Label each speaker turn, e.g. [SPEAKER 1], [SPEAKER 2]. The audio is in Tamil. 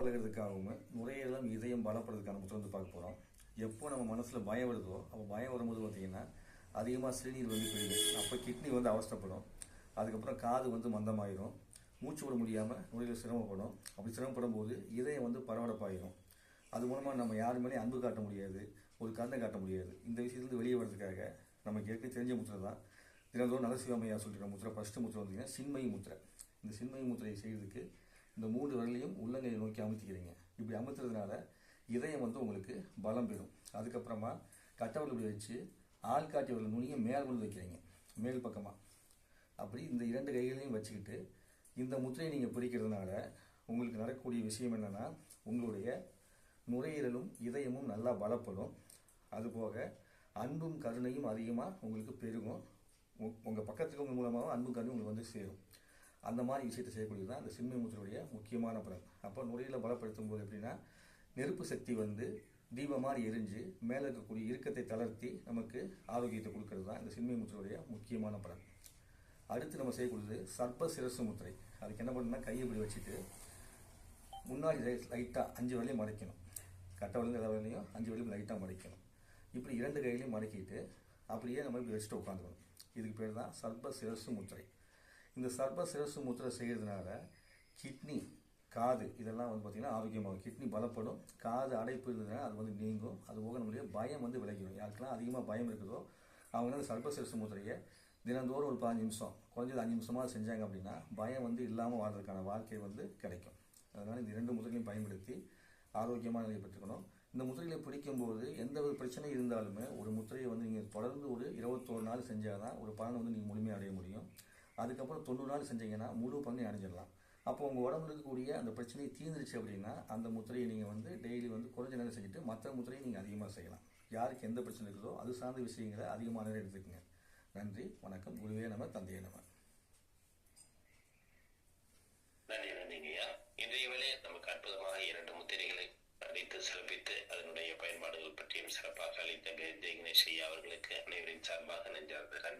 [SPEAKER 1] பழகிறதுக்காகவும் நுரையீரலும் இதயம் பலப்படுறதுக்கான புத்தகம் வந்து பார்க்க போகிறோம் எப்போ நம்ம மனசில் பயம் வருதோ அப்போ பயம் வரும்போது பார்த்தீங்கன்னா அதிகமாக சிறுநீர் வந்து போயிடும் அப்போ கிட்னி வந்து அவசரப்படும் அதுக்கப்புறம் காது வந்து மந்தமாயிரும். மூச்சு விட முடியாமல் நுரையீரல் சிரமப்படும். அப்படி சிரமப்படும் போது இதயம் வந்து பரபரப்பாயிரும். அது மூலமாக நம்ம யார் மேலேயும் அன்பு காட்ட முடியாது ஒரு கருணை காட்ட முடியாது. இந்த விஷயத்துலேருந்து வெளியே வர்றதுக்காக நமக்கு ஏற்கனவே தெரிஞ்ச முத்திரை தான். தினந்தோறும் நரசிவமையா சொல்லிட்டு முத்திரை ஃபஸ்ட்டு முத்திரை வந்தீங்கன்னா சின்மயி முத்திரை. இந்த சின்மயி முத்திரையை செய்கிறதுக்கு இந்த மூன்று விரலையும் உள்ளங்கையை நோக்கி அமுத்திக்கிறீங்க. இப்படி அமுத்துறதுனால இதயம் வந்து உங்களுக்கு பலம் பெறும். அதுக்கப்புறமா கட்டவர்கள் இப்படி வச்சு ஆள்காட்டி விரல் நுனியை மேல் கொண்டு வைக்கிறீங்க. மேல் பக்கமாக அப்படி இந்த இரண்டு கைகளையும் வச்சுக்கிட்டு இந்த முத்திரையை நீங்கள் பிடிக்கிறதுனால உங்களுக்கு நடக்கக்கூடிய விஷயம் என்னென்னா உங்களுடைய நுரையீரலும் இதயமும் நல்லா பலப்படும். அதுபோக அன்பும் கருணையும் அதிகமாக உங்களுக்கு பெருகும். உங்கள் பக்கத்துக்கு மூலமாக அன்பும் கருணையும் உங்களுக்கு வந்து சேரும். அந்த மாதிரி விஷயத்தை செய்யக்கூடியது தான் அந்த சின்மை முத்திரையுடைய முக்கியமான பலன். அப்போ நுரையீரலை பலப்படுத்தும் போது எப்படின்னா நெருப்பு சக்தி வந்து தீபம் மாதிரி எரிஞ்சு மேலே இருக்கக்கூடிய இறுக்கத்தை தளர்த்தி நமக்கு ஆரோக்கியத்தை கொடுக்கறது தான் இந்த சின்மை முத்திரையுடைய முக்கியமான பலன். அடுத்து நம்ம செய்யக்கூடியது சர்ப்ப சிரசு முத்திரை. அதுக்கு என்ன பண்ணணும்னா கையை இப்படி வச்சுட்டு முன்னாடி லைட்டாக அஞ்சு வரலையும் மறைக்கணும் கட்டை வரலையும் எல்லா வரலையும் அஞ்சு வரலையும் லைட்டாக மடக்கணும். இப்படி இரண்டு கையிலையும் மடக்கிட்டு அப்படியே நம்ம இப்படி வச்சுட்டு உட்காந்துக்கணும். இதுக்கு பேர் தான் சர்ப்ப சிரசு முத்திரை. இந்த சர்ப சிரசு முத்திரை செய்கிறதுனால கிட்னி காது இதெல்லாம் வந்து பார்த்திங்கன்னா ஆரோக்கியமாகும். கிட்னி பலப்படும் காது அடைப்பு இருந்ததுன்னா அது வந்து நீங்கும். அது போக நம்மளுடைய பயம் வந்து விலகிடும். யாருக்கெல்லாம் அதிகமாக பயம் இருக்குதோ அவங்க வந்து சர்ப சிரசு முத்திரையை தினந்தோறும் ஒரு பதினஞ்சு நிமிஷம் குறைஞ்சது அஞ்சு நிமிஷமாக செஞ்சாங்க அப்படின்னா பயம் வந்து இல்லாமல் வாழ்றதுக்கான வாழ்க்கை வந்து கிடைக்கும். அதனால் இந்த இரண்டு முத்திரைகளையும் பயன்படுத்தி ஆரோக்கியமாக நிலையை பெற்றுக்கணும். இந்த முத்திரைகளை பிடிக்கும்போது எந்த ஒரு பிரச்சனை இருந்தாலுமே ஒரு முத்திரையை வந்து நீங்கள் தொடர்ந்து ஒரு இருபத்தோரு நாள் செஞ்சால் தான் ஒரு பலனை வந்து நீங்கள் முழுமையாக அடைய முடியும். அதுக்கப்புறம் தொண்ணூறு நாள் செஞ்சீங்கன்னா முழு பலனை அடைஞ்சிடலாம். அப்போ உங்கள் உடம்புல இருக்கக்கூடிய அந்த பிரச்சனையை தீர்ந்துருச்சு அப்படின்னா அந்த முத்திரையை நீங்கள் வந்து டெய்லி வந்து குறைஞ்ச நேரம் செஞ்சுட்டு மற்ற முத்திரையை நீங்கள் அதிகமாக செய்யலாம். யாருக்கு எந்த பிரச்சனை இருக்குதோ அது சார்ந்த விஷயங்களை அதிகமான நேரம் எடுத்துக்கோங்க. நன்றி வணக்கம். குருவே நம்ம தந்தையே நம்ம
[SPEAKER 2] நன்றி நன்றிங்கய்யா இன்றைய வேலையை நமக்கு அற்புதமாக இரண்டு முத்திரைகளை அளித்து சிறப்பித்து அதனுடைய பயன்பாடுகள் பற்றியும் சிறப்பாக அளித்த ஐயா அவர்களுக்கு அனைவரின் சார்பாக நெஞ்சார்ந்த நன்றி.